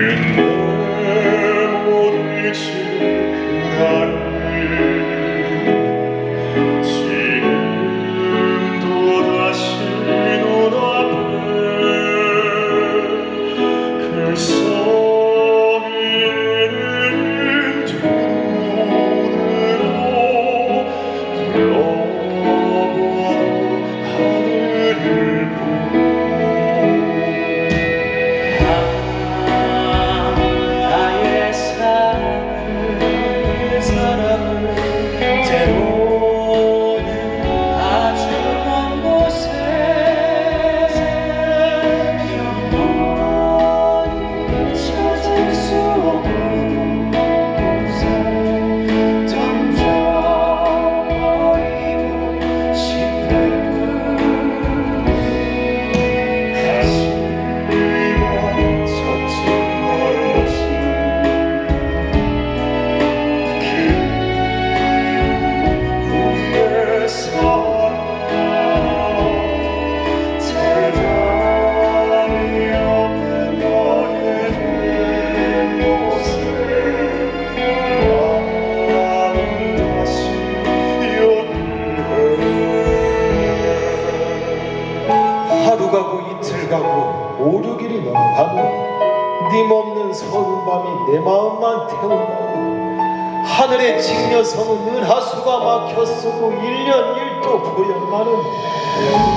in nemo dici 오륙일이 넘어가도 님 없는 서울 밤이 내 마음만 태운다고 하늘의 직녀성은 은하수가 막혔어도 일년 일도 보였나는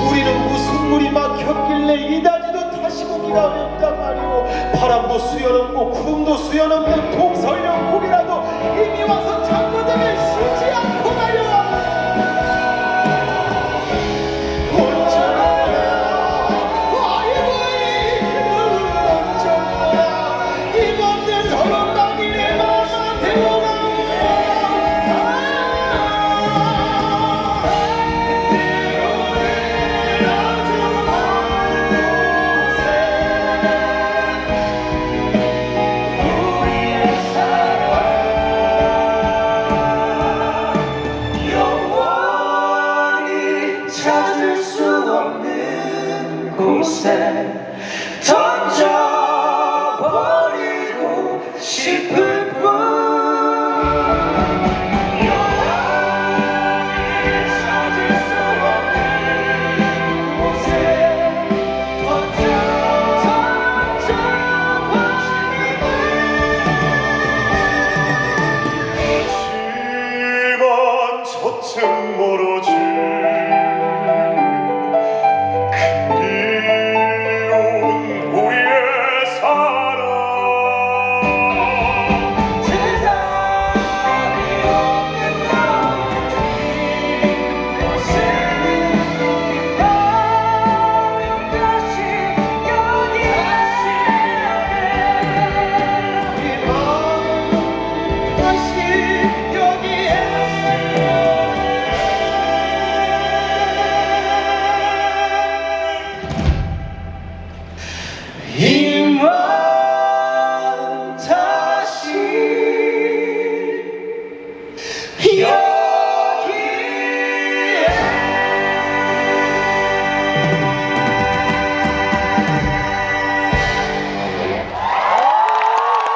우리는 무슨 물이 막혔길래 이다지도 타시고기가 어렵단 말이오. 바람도 수연 없고 구름도 수연 없는 동설령 고기라도 이미 와서 없는 Oh!